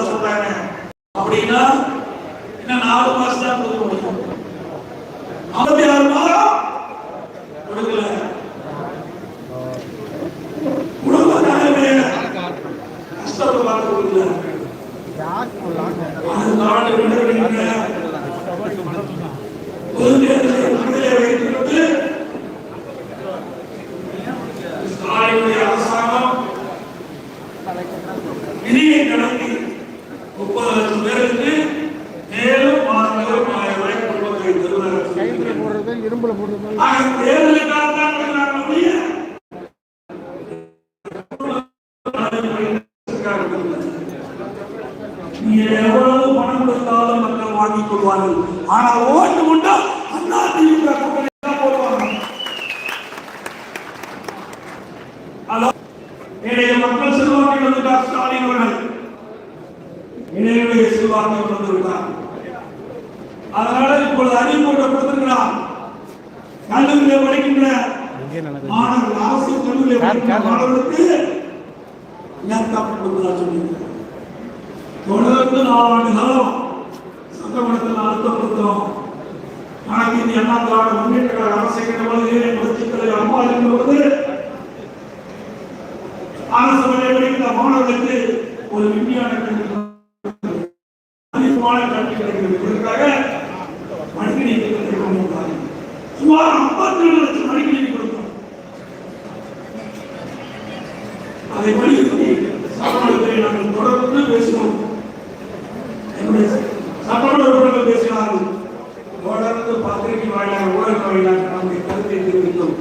மாசம் சொல்றாங்க. அப்படின்னா இன்னும் நாலு மாசம் தான் கொடுக்க முடியும் ஐம்பத்தி ஆறு மாதம் கொடுக்கல. அரசாங்கம் விதியை நடத்தி பேருக்கு மேலும் மாதங்களும் ரூபாய் குடும்பத்தை தருவதற்கு இரும்புல போடுறது. தேர்தலுக்காக தான் நீங்க எவ்வளவு பணம் கொடுத்தாலும் மக்கள் வாங்கிக் கொள்வார்கள். ஆனால் ஓட்டு உண்டா அண்ணா திமுக கூட்டணி தான் போடுவாங்க. ஹலோ? என்னுடைய மக்கள் செல்வாக்கை ஸ்டாலின் அவர்கள் இணையுடைய செல்வாக்கை வந்து விட்டார். அதனால இப்பொழுது அறிவுரை கொடுத்திருக்கிறார் கல்லூரியில் படிக்கின்ற மாணவர்கள் அரசு கல்லூரியில் படிக்கின்ற மாணவர்களுக்கு லேப்டாப் கொடுப்பதா சொல்லியிருக்கிறார். தொடர்ந்து நாலாண்டு காலம் சட்டமன்றத்தில் அழுத்தப்படுத்தோம் ஆனால் இந்த அண்ணா திராவிட முன்னேற்ற கழக அரசை அம்மா என்பது அரசு மாணவர்களுக்கு ஒரு விஞ்ஞான சுமார் ஐம்பத்தி ஏழு லட்சம் கொடுத்தோம் அதை வலியுறுத்தி சட்டமன்றத்தை நாங்கள் தொடர்ந்து பேசினோம் என்னுடைய சட்டமன்ற உறுப்பினர்கள் பேசினார்கள் தொடர்ந்து பத்திரிகை வாயிலாக ஊடக வாயிலாக நம்முடைய கருத்தை தெரிவித்தோம்